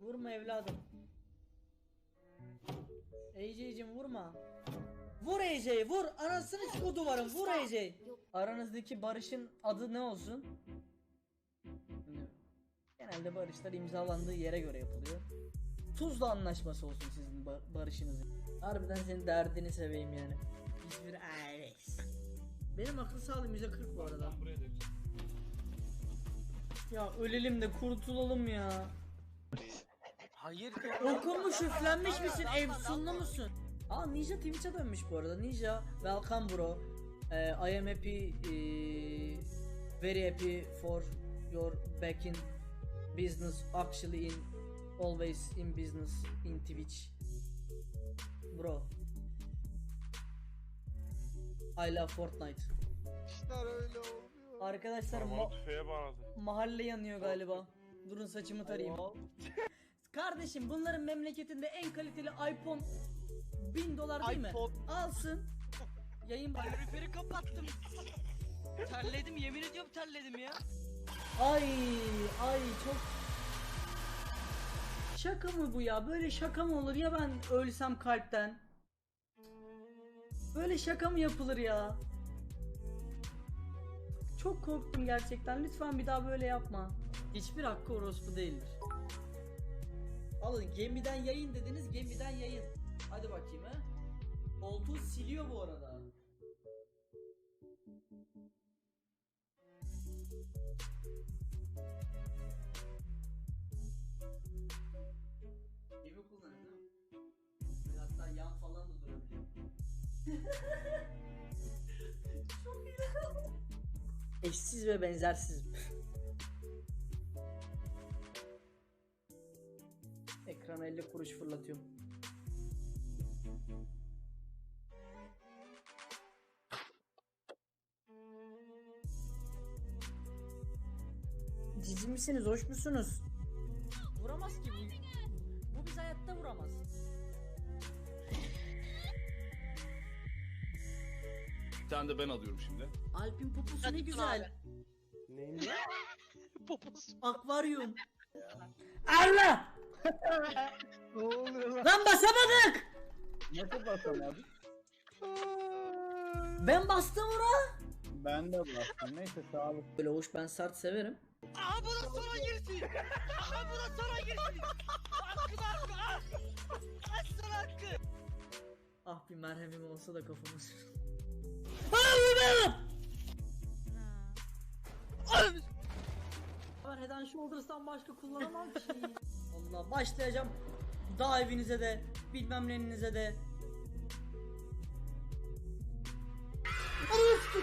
Vurma evladım. AJ'cim vurma. Vur AJ vur. Anasını çık o duvarın. Vur AJ. Aranızdaki barışın adı ne olsun? Genelde barışlar imzalandığı yere göre yapılıyor. Tuzla anlaşması olsun sizin ba- barışınızın. Harbiden senin derdini seveyim yani. Hiçbir Ares. Benim akıl sağlığım %40 bu arada. Ya ölelim de kurtulalım ya. Hayır. Okumuş üflenmiş misin? Efsunlu musun? Aa Ninja Twitch'e dönmüş bu arada. Ninja, welcome bro. Eh, I am happy, eh, very happy for your back in business. Actually in, always in business in Twitch. Bro. I love Fortnite. İşler öyle olmuyor. Arkadaşlar ma- bağladı. mahalle yanıyor galiba. Durun saçımı tarayayım. Kardeşim bunların memleketinde en kaliteli iPhone 1000 dolar değil mi? iPhone. Alsın. Yayın bak. Kaloriferi kapattım. terledim yemin ediyorum terledim ya. Ay ay çok Şaka mı bu ya? Böyle şaka mı olur ya ben ölsem kalpten? Böyle şaka mı yapılır ya? Çok korktum gerçekten. Lütfen bir daha böyle yapma. Hiçbir hakkı orospu değildir. Alın gemiden yayın dediniz gemiden yayın. Hadi bakayım ha. Koltuğu siliyor bu arada. Gemi? Böyle hatta yan falan da durabiliyor. Çok iyi. Eşsiz ve benzersiz. Ekrana 50 kuruş fırlatıyorum. Cici misiniz? Hoş musunuz? Vuramaz ki bu. Bu biz hayatta vuramaz. Bir tane de ben alıyorum şimdi. Alp'in poposu ne güzel. Poposu. Akvaryum. Allah! Ne oluyor lan? Lan basamadık! Nasıl basamadık? Ben bastım ona. Ben de bastım. Neyse sağlık. Böyle hoş ben sert severim. Aha bu da sana girsin. Aha bu da sana girsin. Hakkı da hakkı. Ah. Kaç sana hakkı. Ah bir merhemim olsa da kafamı sür. Ben Head and Shoulders'tan başka kullanamam ki. Allah başlayacağım. Dağ evinize de, bilmem nenize de. Of!